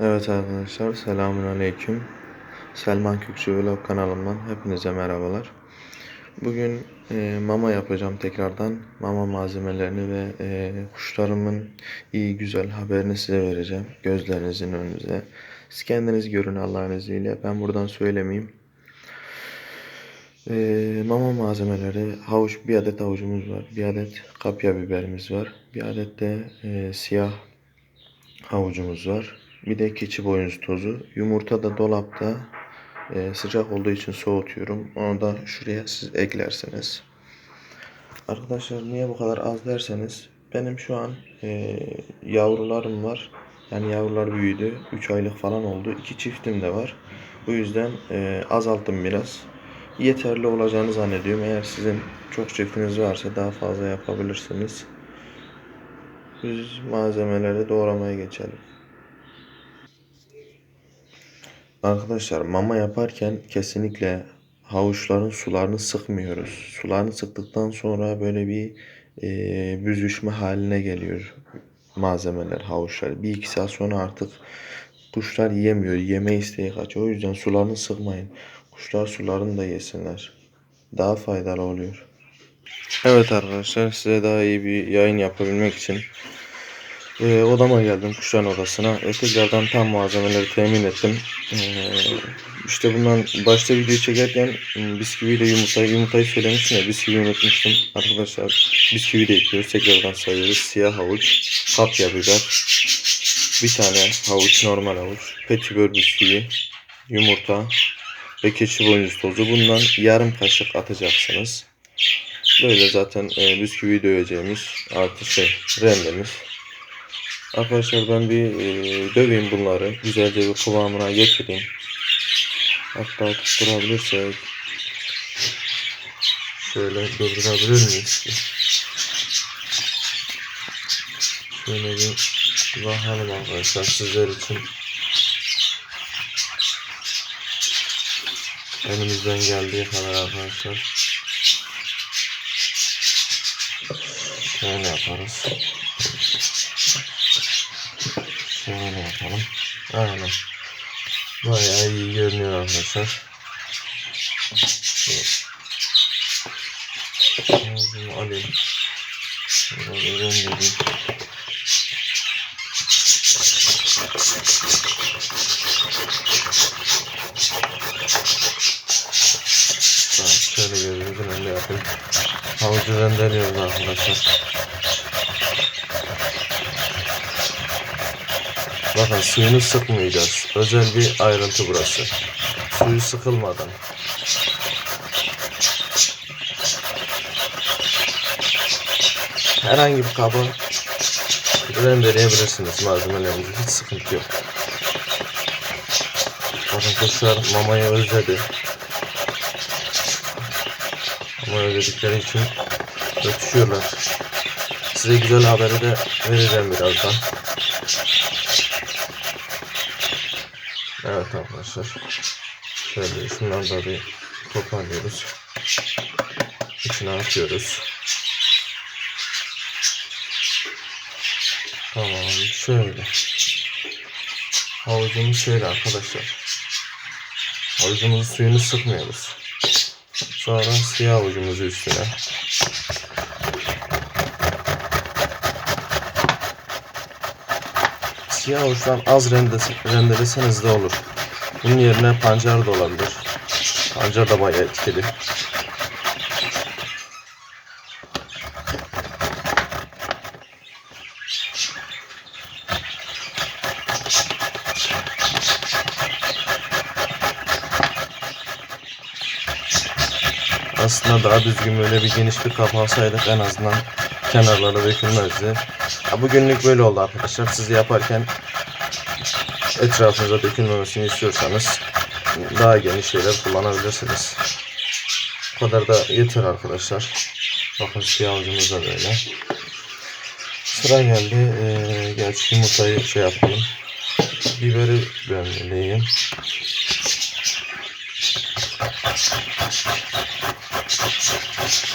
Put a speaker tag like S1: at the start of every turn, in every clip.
S1: Evet arkadaşlar selamun aleyküm. Selman Kükçü Vlog kanalımdan hepinize merhabalar. Bugün e, mama yapacağım tekrardan. Mama malzemelerini ve e, kuşlarımın iyi güzel haberini size vereceğim. Gözlerinizin önünüze. Siz kendiniz görün Allah'ın izniyle. Ben buradan söylemeyeyim. E, mama malzemeleri havuç bir adet havucumuz var. Bir adet kapya biberimiz var. Bir adet de e, siyah havucumuz var. Bir de keçi boynuzu tozu. Yumurta da dolapta e, sıcak olduğu için soğutuyorum. Onu da şuraya siz eklersiniz. Arkadaşlar niye bu kadar az derseniz benim şu an e, yavrularım var. Yani yavrular büyüdü. 3 aylık falan oldu. İki çiftim de var. Bu yüzden e, azalttım biraz. Yeterli olacağını zannediyorum. Eğer sizin çok çiftiniz varsa daha fazla yapabilirsiniz. Biz malzemeleri doğramaya geçelim. Arkadaşlar mama yaparken kesinlikle havuçların sularını sıkmıyoruz. Sularını sıktıktan sonra böyle bir e, büzüşme haline geliyor malzemeler, havuçlar. Bir iki saat sonra artık kuşlar yiyemiyor, yeme isteği kaçıyor. O yüzden sularını sıkmayın. Kuşlar sularını da yesinler. Daha faydalı oluyor. Evet arkadaşlar size daha iyi bir yayın yapabilmek için e, odama geldim kuşların odasına. E, tam malzemeleri temin ettim. E, işte bundan başta video çekerken m, bisküviyle yumurtayı, yumurtayı söylemiştim ya bisküvi unutmuştum. Arkadaşlar bisküvi de ekliyoruz. Tekrardan sayıyoruz. Siyah havuç, kapya biber, bir tane havuç, normal havuç, petibör bisküvi, yumurta ve keçi boynuzu tozu. Bundan yarım kaşık atacaksınız. Böyle zaten e, bisküvi döveceğimiz artı şey rendemiz. Arkadaşlar ben bir e, döveyim bunları. Güzelce bir kıvamına getireyim. Hatta tutturabilirsek şöyle durdurabilir miyiz ki? Şöyle bir bakalım arkadaşlar sizler için. Elimizden geldiği kadar arkadaşlar. Şöyle yaparız. Yapalım. Aynen. Bayağı iyi görünüyor arkadaşlar. Şunu alayım. Şöyle bir rendeleyeyim. Tamam, şöyle gözümüzün önünde yapayım. Havucu rendeliyoruz arkadaşlar. Bakın suyunu sıkmayacağız. Özel bir ayrıntı burası. Suyu sıkılmadan. Herhangi bir kaba rendeleyebilirsiniz malzemelerinizi. Hiç sıkıntı yok. Bakın kuşlar mamayı özledi. Mama özledikleri için ötüşüyorlar. Size güzel haberi de vereceğim birazdan. Evet arkadaşlar. Şöyle şundan da bir toparlıyoruz. İçine atıyoruz. Tamam şöyle. Havucumuz şöyle arkadaşlar. Havucumuzun suyunu sıkmıyoruz. Sonra siyah havucumuzu üstüne. Siyah havuçtan az rendeleseniz de olur. Bunun yerine pancar da olabilir. Pancar da bayağı etkili. Aslında daha düzgün böyle bir geniş bir kap alsaydık en azından kenarlara dökülmezdi. Ya bugünlük böyle oldu arkadaşlar. Siz yaparken etrafınıza dökülmemesini istiyorsanız daha geniş şeyler kullanabilirsiniz. Bu kadar da yeter arkadaşlar. Bakın siyah avucumuz da böyle. Sıra geldi. Ee, gerçi yumurtayı şey yapalım. Biberi rendeleyeyim.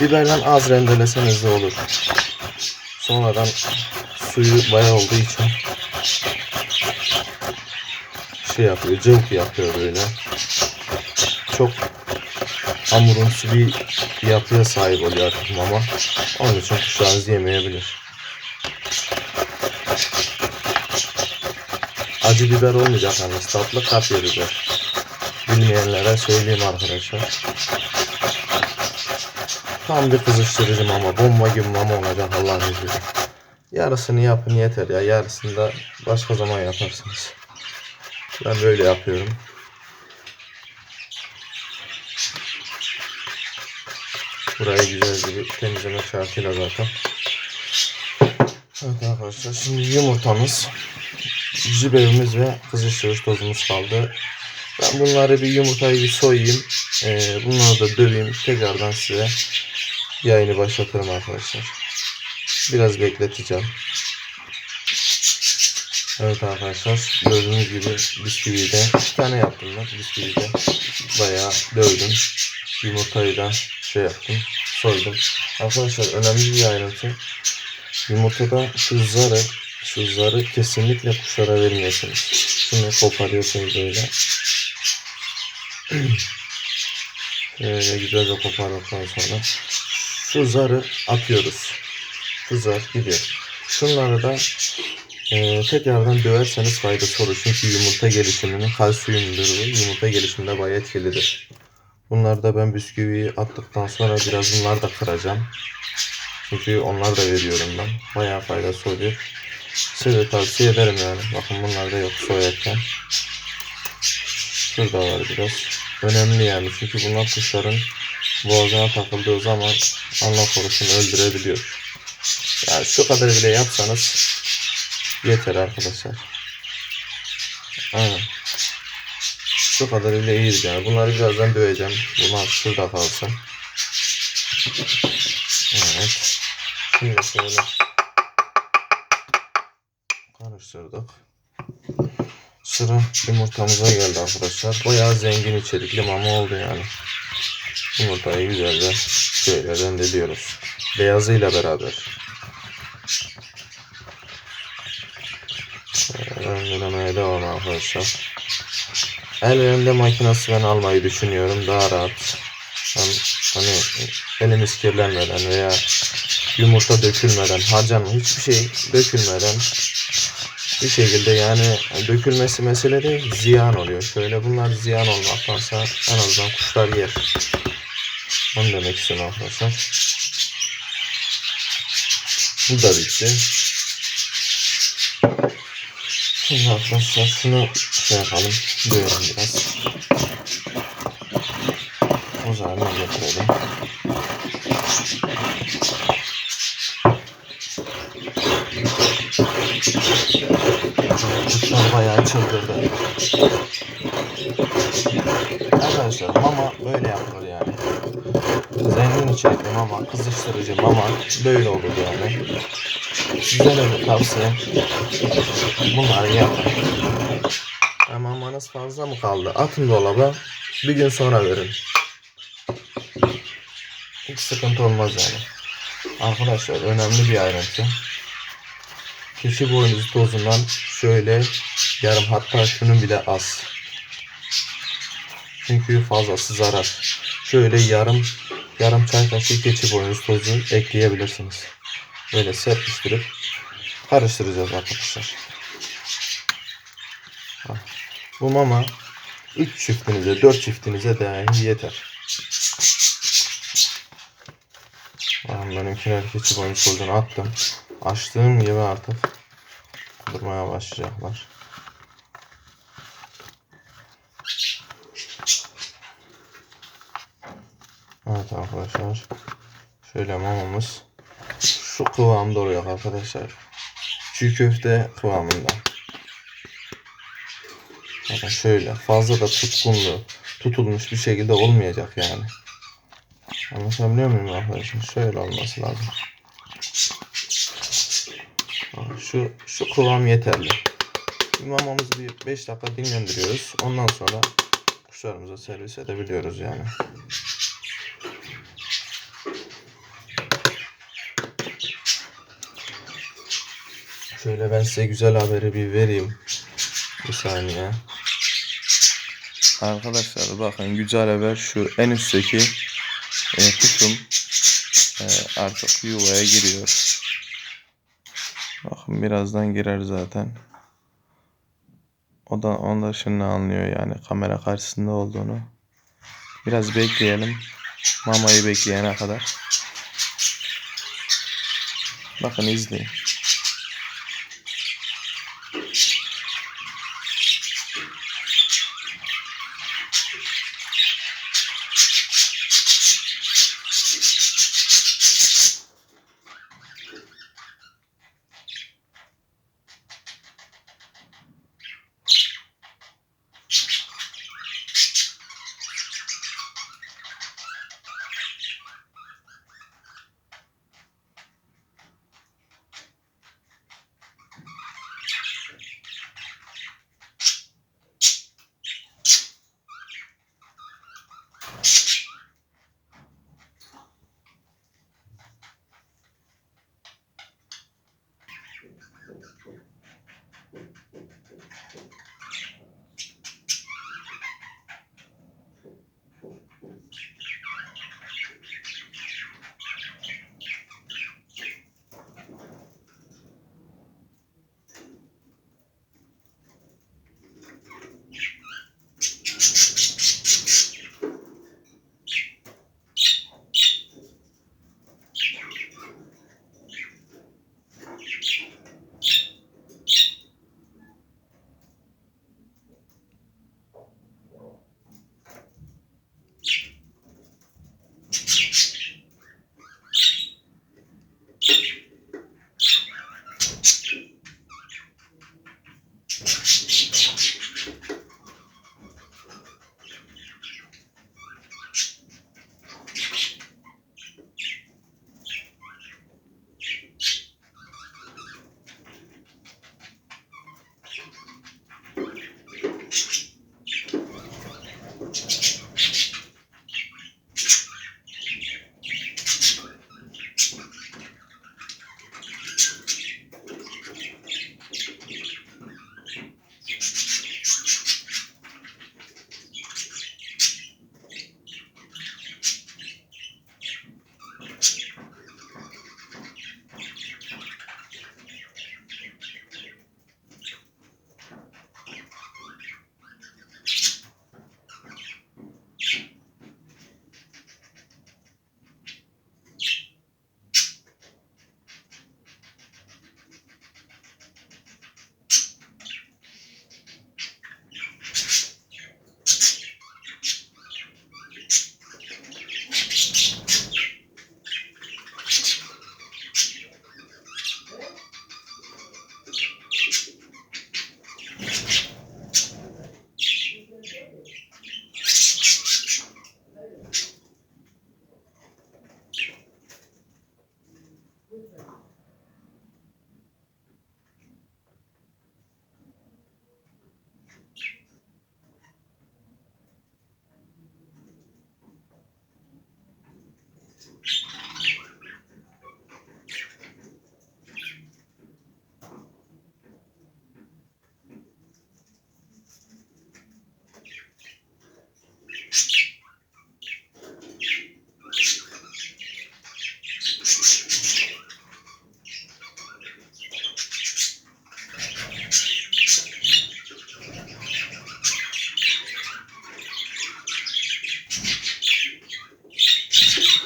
S1: Biberden az rendeleseniz de olur. Sonradan suyu bayağı olduğu için şey yapıyor, cıvk yapıyor böyle. Çok hamurumsu bir yapıya sahip oluyor artık mama. Onun için kuşlarınız yemeyebilir. Acı biber olmayacak yalnız tatlı kapya biber. Bilmeyenlere söyleyeyim arkadaşlar. Tam bir kızıştırıcı mama. Bomba gibi mama olacak Allah'ın izniyle. Yarısını yapın yeter ya. Yarısını da başka zaman yaparsınız. Ben böyle yapıyorum. Burayı güzelce bir temizleme şartıyla zaten. Evet arkadaşlar şimdi yumurtamız, jiberimiz ve kızıştırıcı tozumuz kaldı. Ben bunları bir yumurtayı bir soyayım. Ee, bunları da döveyim. Tekrardan size yayını başlatırım arkadaşlar. Biraz bekleteceğim. Evet arkadaşlar gördüğünüz gibi bisküviyi de iki tane yaptım ben. Bisküviyi de bayağı dövdüm. Yumurtayı da şey yaptım. Soydum. Arkadaşlar önemli bir ayrıntı. Yumurtada şu zarı, şu zarı kesinlikle kuşlara vermiyorsunuz. Şunu koparıyorsunuz böyle. Şöyle güzelce kopardıktan sonra şu zarı atıyoruz. Şu zar gidiyor. Şunları da e, tekrardan döverseniz faydası olur. Çünkü yumurta gelişiminin kalsiyumdur bu. Yumurta gelişiminde bayağı etkilidir. Bunları da ben bisküviyi attıktan sonra biraz bunları da kıracağım. Çünkü onlar da veriyorum ben. Bayağı faydası oluyor. Size de tavsiye ederim yani. Bakın bunlar da yok soyarken. Şurada var biraz. Önemli yani çünkü bunlar kuşların boğazına takıldığı zaman Allah korusun öldürebiliyor. Yani şu kadar bile yapsanız yeter arkadaşlar. Aynen. Şu kadar bile iyidir yani. Bunları birazdan döveceğim. Bunlar şurada kalsın. Evet. Şimdi şöyle karıştırdık. Sıra yumurtamıza geldi arkadaşlar. Bayağı zengin içerikli mama oldu yani. Yumurtayı güzelce şöyle rendeliyoruz. Beyazıyla beraber. Rendelemeye devam arkadaşlar. El rende makinesi ben almayı düşünüyorum. Daha rahat. Hem hani elimiz kirlenmeden veya yumurta dökülmeden, harcanma hiçbir şey dökülmeden bir şekilde yani dökülmesi mesele değil, ziyan oluyor. Şöyle bunlar ziyan olmaktansa en azından kuşlar yer. Onu demek istiyorum arkadaşlar. Bu da bitti. Şimdi arkadaşlar şunu şey yapalım, dövelim biraz. Uzağına getirelim. Kuşlar bayağı çıldırdı. Arkadaşlar mama böyle yapılır yani. Zengin içerikli mama, kızıştırıcı mama böyle olur yani. De bir tavsiye. Bunları yapın. Ya mamanız fazla mı kaldı? Atın dolaba. Bir gün sonra verin. Hiç sıkıntı olmaz yani. Arkadaşlar önemli bir ayrıntı. Keçi boynuzu tozundan şöyle yarım hatta şunun bile az. Çünkü fazlası zarar. Şöyle yarım yarım çay kaşığı keçi boynuzu tozu ekleyebilirsiniz. Böyle serpiştirip karıştıracağız arkadaşlar. Bu mama 3 çiftinize 4 çiftinize dahi yeter. Ben benimkiler keçi boynuzu tozunu attım. Açtığım gibi artık durmaya başlayacaklar. Evet arkadaşlar. Şöyle mamamız şu kıvamda oluyor arkadaşlar. Çiğ köfte kıvamında. Bakın şöyle fazla da tutkunlu tutulmuş bir şekilde olmayacak yani. Anlatabiliyor muyum arkadaşlar? Şöyle olması lazım. Şu şu kıvam yeterli. Mamamızı bir 5 dakika dinlendiriyoruz. Ondan sonra kuşlarımıza servis edebiliyoruz yani. Şöyle ben size güzel haberi bir vereyim. Bir saniye. Arkadaşlar bakın güzel haber şu en üstteki e, kuşum e, artık yuvaya giriyor. Bakın birazdan girer zaten. O da onda şimdi anlıyor yani kamera karşısında olduğunu. Biraz bekleyelim. Mamayı bekleyene kadar. Bakın izleyin.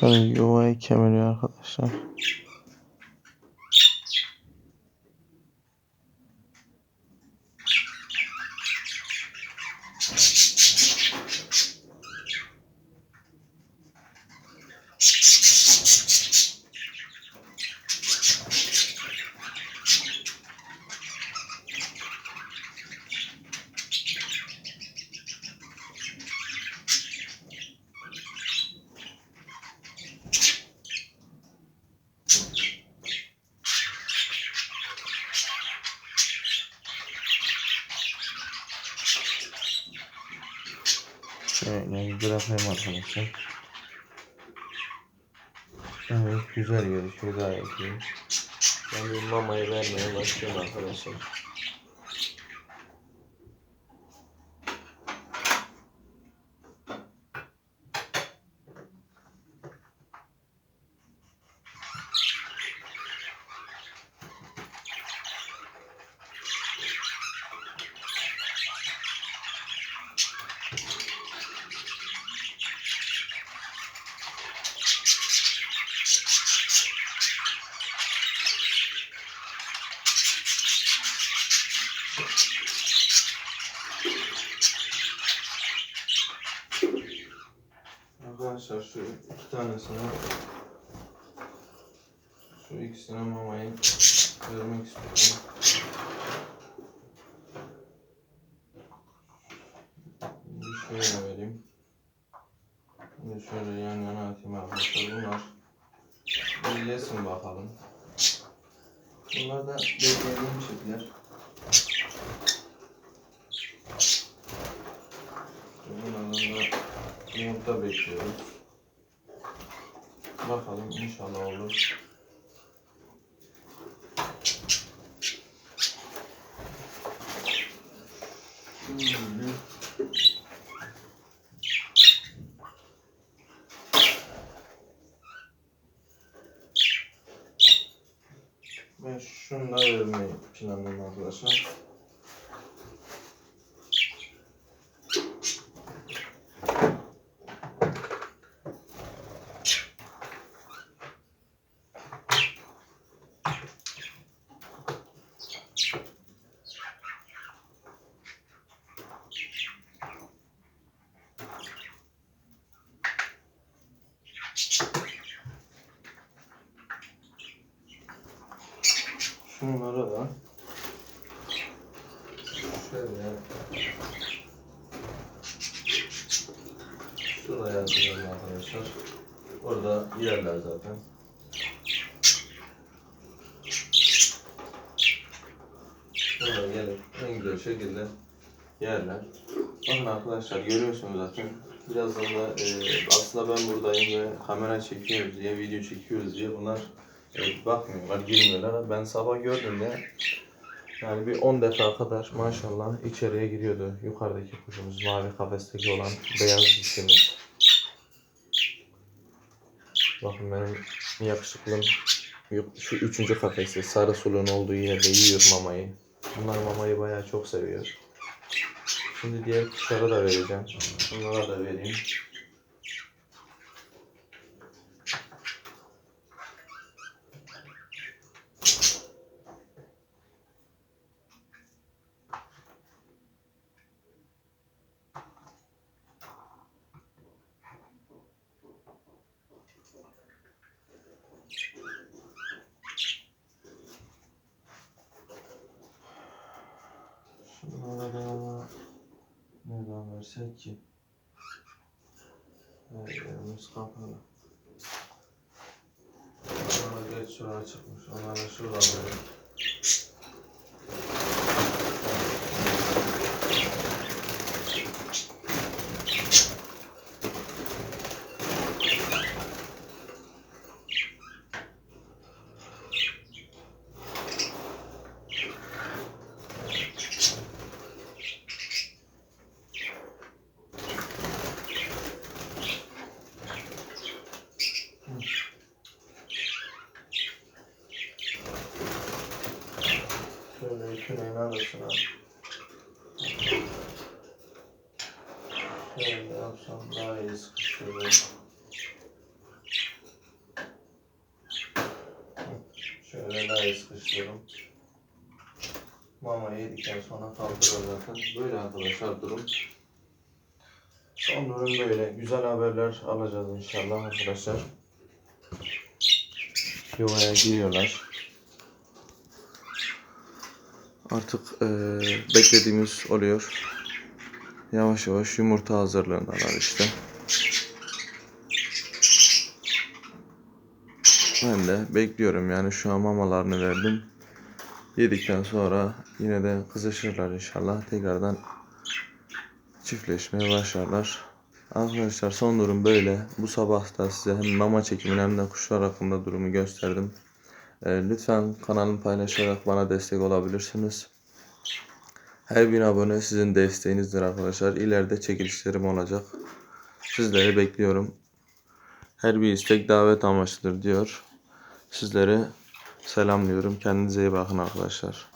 S1: Bakın yuvayı kemiriyor arkadaşlar. Bırakayım arkadaşlar. Evet güzel gelişiyor gayet iyi. Ben bir mamayı vermeye başlıyorum arkadaşlar. Şu iki tanesini şu ikisine mamayı vermek istiyorum. Bir şöyle vereyim. De şöyle yan yana atayım arkadaşlar. Bunlar bir yesin bakalım. Bunlar da beklediğim çiftler. Bunlardan da yumurta bekliyoruz. Bakalım inşallah olur. Şimdi Ben da vermeyi planlıyorum arkadaşlar. Şunlara da şöyle atacağım arkadaşlar. Orada yerler zaten. Şuraya gelip en güzel şekilde yerler. Bakın arkadaşlar görüyorsunuz zaten. Birazdan da e, aslında ben buradayım ve kamera çekiyoruz diye, video çekiyoruz diye bunlar e, bakmıyorlar, girmiyorlar. Ben sabah gördüğümde yani bir 10 defa kadar maşallah içeriye giriyordu. Yukarıdaki kuşumuz, mavi kafesteki olan beyaz dişimiz. Bakın benim yakışıklım şu üçüncü kafeste sarı suluğun olduğu yerde yiyor mamayı. Bunlar mamayı bayağı çok seviyor. Şimdi diğer kuşlara da vereceğim. Bunlara da vereyim. Şunlara da nereden versek ki? Her yerimiz kapalı. Ama geç şuraya çıkmış. Onlara şuradan verelim. Şöyle küreğin arasına. Şöyle yapsam daha iyi sıkıştırırım. Şöyle daha iyi sıkıştırırım. Mama yedikten sonra kaldırır zaten. Böyle arkadaşlar durum. Son durum böyle. Güzel haberler alacağız inşallah arkadaşlar. Yuvaya giriyorlar. Artık eee, beklediğimiz oluyor. Yavaş yavaş yumurta hazırlığındalar işte. Ben de bekliyorum yani şu an mamalarını verdim. Yedikten sonra yine de kızışırlar inşallah. Tekrardan çiftleşmeye başlarlar. Arkadaşlar son durum böyle. Bu sabah da size hem mama çekimini hem de kuşlar hakkında durumu gösterdim. Ee, lütfen kanalımı paylaşarak bana destek olabilirsiniz. Her bir abone sizin desteğinizdir arkadaşlar. İleride çekilişlerim olacak. Sizleri bekliyorum. Her bir istek davet amaçlıdır diyor. Sizleri selamlıyorum. Kendinize iyi bakın arkadaşlar.